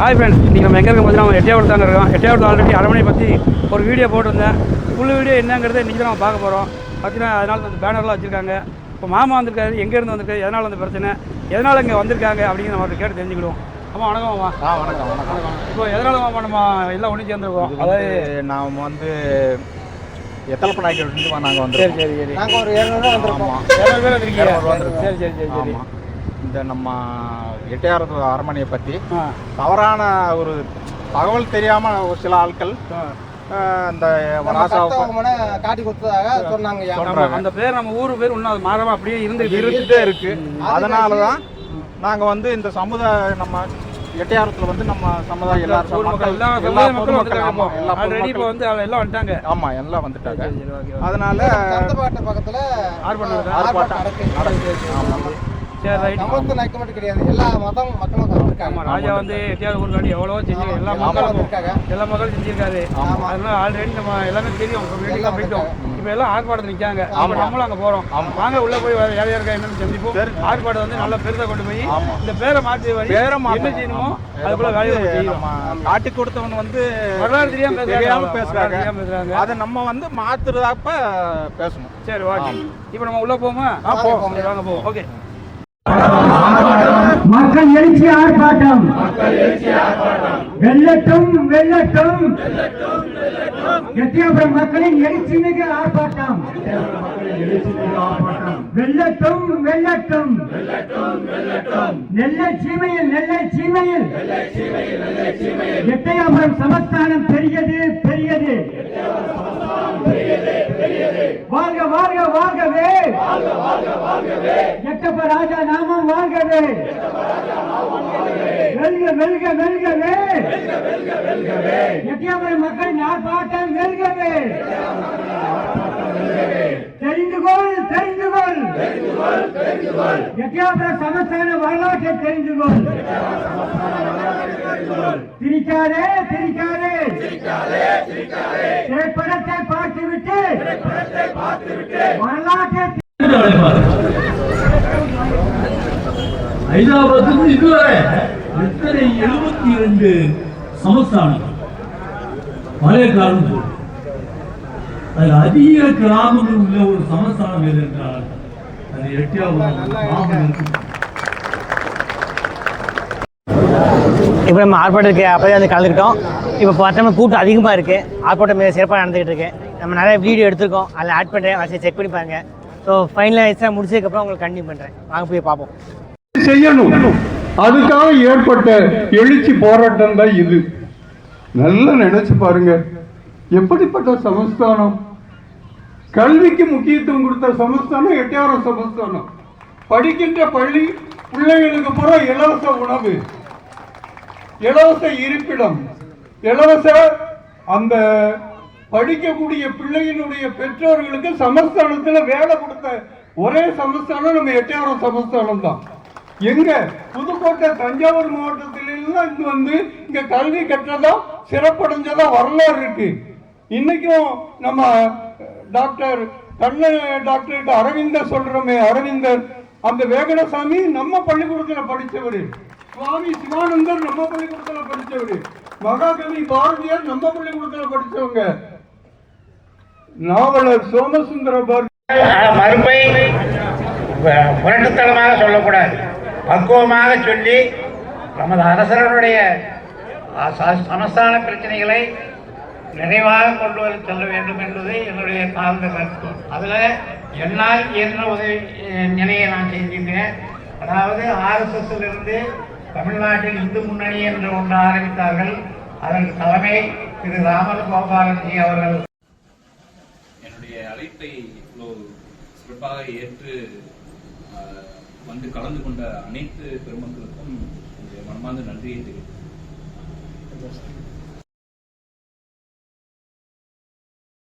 Hi friends இன்றைக்கி நம்ம எங்கே இருக்கோம் பார்த்தீங்கன்னா நம்ம எட்டையாவது தாங்க இருக்கோம். எட்டையாவது ஆல்ரெடி அரமனை பற்றி ஒரு வீடியோ போட்டிருந்தேன். ஃபுல் வீடியோ என்னங்கிறத இன்றைக்கி நம்ம பார்க்க போகிறோம் பார்த்தீங்கன்னா அதனால் அந்த பேனர்லாம் வச்சுருக்காங்க. இப்போ மாமா வந்திருக்காரு எங்கேருந்து வந்திருக்காரு எதனால் அந்த பிரச்சனை எதனால் இங்கே வந்திருக்காங்க அப்படின்னு நம்ம கேட்டு தெரிஞ்சுக்கிடுவோம். ஆமாம் வணக்கம் மாமா. ஆ வணக்கம் வணக்கம். இப்போ எதனால் மாமா நம்ம எல்லாம் ஒன்று சேர்ந்துருக்கோம்? அதாவது நாம் வந்து எத்தலப்ப நாய்க்கிலிருந்து நாங்கள் வந்து சரி சரி சரி. நாங்கள் ஒரு ஏழ்நூறு வந்திருக்கோம். எவ்வளோ பேர் வந்திருக்கீங்க. சரி சரி சரி சரி. இந்த நம்ம எட்டையாரத்து அரண்மனையை பற்றி தவறான ஒரு தகவல் தெரியாமல் ஒரு சில ஆட்கள் கட்டவங்கன காட்டி கொடுத்ததாக சொன்னாங்க. அந்த பேர் நம்ம ஊர் பேர் இன்னும் அது மாறாம அப்படியே இருந்து இருந்துகிட்டே இருக்கு. அதனால தான் நாங்கள் வந்து இந்த சமுதாய நம்ம எட்டையாரத்தில் வந்து நம்ம சமுதாயம் எல்லாரும் மக்கள் எல்லா பொதுமக்கள் ஆமாம் எல்லா ஆல்ரெடி இப்போ வந்து எல்லாம் வந்துட்டாங்க. ஆமாம் எல்லாம் வந்துட்டாங்க. அதனால பக்கத்துல ஆர்ப்பாட்டம் நடக்குதா? ஆர்ப்பாட்டம். நடக்கு. ஆமாம் சரி ரைட் சமூகத்து நாய்க்கு மட்டும் கிடையாது. எல்லா மதம் மக்களும் ஆமா வந்திருக்காங்க ராஜா வந்து எட்டியாவது ஊருக்காண்டி எவ்வளவோ செஞ்சு எல்லா மக்களும் எல்லா மக்களும் செஞ்சிருக்காரு. அதனால ஆல்ரெடி நம்ம எல்லாமே தெரியும். எல்லாம் போயிட்டோம். இப்போ எல்லாம் ஆர்ப்பாட்டத்தில் நிற்காங்க ஆமா. இப்போ நம்மளும் அங்கே போகிறோம். வாங்க உள்ள போய் வேற யார் யாருக்கா என்னன்னு சந்திப்போம். ஆர்ப்பாட்டம் வந்து நல்லா பெருசாக கொண்டு போய். இந்த பேரை மாற்றி பேரை மாத்தணும். செய்யணுமோ. அதுக்குள்ள வேலையை செய்யணும். காட்டி கொடுத்தவன் வந்து வரலாறு தெரியாம தெரியாம பேசுறாங்க. பேசுறாங்க. அதை நம்ம வந்து மாத்துறதாப்ப பேசணும். சரி ஓகே இப்போ நம்ம உள்ள போமா போவோம். வாங்க போவோம் ஓகே மக்கள் எழுச்சி ஆர்ப்பாட்டம். வெள்ளட்டும் வெள்ளட்டும். எத்தியாபுரம் மக்களின் எழுச்சி மிகு ஆர்ப்பாட்டம். வெள்ளட்டும் வெள்ளட்டும். நெல்லை சீமையில் நெல்லை சீமையில் எட்டயாபுரம் சமஸ்தானம் பெரியது பெரியது. வாழ்க வாழ்க வாழ்கவே எட்டப்ப ராஜா நாமம் வாழ்கவே வெல்க வெல்க வெல்கவே எட்டியாபுரம் மக்களின் ஆர்ப்பாட்டம் வெல்கவே தெரிந்து கொள் தெரிந்து கொள் எட்டியாபுரம் சமஸ்தான வரலாற்றை தெரிந்து கொள் திரிக்காதே திரிக்காதே திரைப்படத்தை பார்த்துவிட்டு வரலாற்றை ஹைதராபாத்துக்கு இதுவரை எத்தனை எழுபத்தி இரண்டு சமஸ்தானம்? பழைய காலம். அதில் அதிக கிராமங்கள் உள்ள ஒரு சமஸ்தானம் எது என்றால் அது இருக்கும் இப்போ நம்ம ஆர்ப்பாட்டத்துக்கு அப்போதே வந்து கலந்துக்கிட்டோம். இப்போ பார்த்தோம்னா கூட்டம் அதிகமாக இருக்குது ஆர்ப்பாட்டம் மிக சிறப்பாக நடந்துகிட்டு இருக்கு. நம்ம நிறைய வீடியோ எடுத்திருக்கோம். அதில் ஆட் பண்ணுறேன் வசதி செக் பண்ணி பாருங்க. ஸோ ஃபைனலாக எக்ஸாம் முடிச்சதுக்கப்புறம் உங்களுக்கு கண்டினியூ பண்ணுறேன் வாங்க போய் பார்ப்போம். செய்யணும். அதுக்காக ஏற்பட்ட எழுச்சி போராட்டம் தான் இது. நல்லா நினைச்சு பாருங்க. எப்படிப்பட்ட சமஸ்தானம்? கல்விக்கு முக்கியத்துவம் கொடுத்த சமஸ்தானம் எட்டாயிரம் சமஸ்தானம். படிக்கின்ற பள்ளி பிள்ளைகளுக்கு பூரா இலவச உணவு. இலவச இருப்பிடம் இலவச அந்த படிக்கக்கூடிய பிள்ளையினுடைய பெற்றோர்களுக்கு சமஸ்தானத்துல வேலை கொடுத்த ஒரே சமஸ்தானம் நம்ம எட்டாயிரம் சமஸ்தானம் தான் எங்க? புதுக்கோட்டை தஞ்சாவூர் மாவட்டத்திலாம் இங்க வந்து இங்க கல்வி கற்றதா சிறப்படைஞ்சதா வரலாறு இருக்கு. இன்னைக்கும் நம்ம டாக்டர் கண்ண டாக்டர் அரவிந்தர் சொல்றோமே அரவிந்தர் அந்த வேகனசாமி நம்ம பள்ளிக்கூடத்தில் படித்தவர் சுவாமி சிவானந்தர் நம்ம பள்ளிக்கூடத்துல படிச்சவரு. மகாகவி பாரதியார் நம்ம பள்ளிக்கூடத்துல படிச்சவங்க. நாவலர் சோமசுந்தர பாரதி மறுப்பை புரட்டுத்தனமாக சொல்லக்கூடாது. பக்குவமாக சொல்லி நமது அரசர்களுடைய சமஸ்தான பிரச்சனைகளை நிறைவாக கொண்டு வர செல்ல வேண்டும் என்பது என்னுடைய தாழ்ந்த கருத்து. அதில் என்னால் இயன்ற உதவி நிலையை நான் செஞ்சிருக்கிறேன் அதாவது ஆர்எஸ்எஸ்ல இருந்து தமிழ்நாட்டில் இந்து முன்னணி என்று ஒன்று ஆரம்பித்தார்கள். அதற்கு தலைமை திரு ராமன் கோபாலன்ஜி அவர்கள். என்னுடைய அழைப்பை இவ்வளோ சிறப்பாக ஏற்று வந்து கலந்து கொண்ட அனைத்து பெருமக்களுக்கும் என்னுடைய மனமார்ந்த நன்றியை தெரிவித்தேன்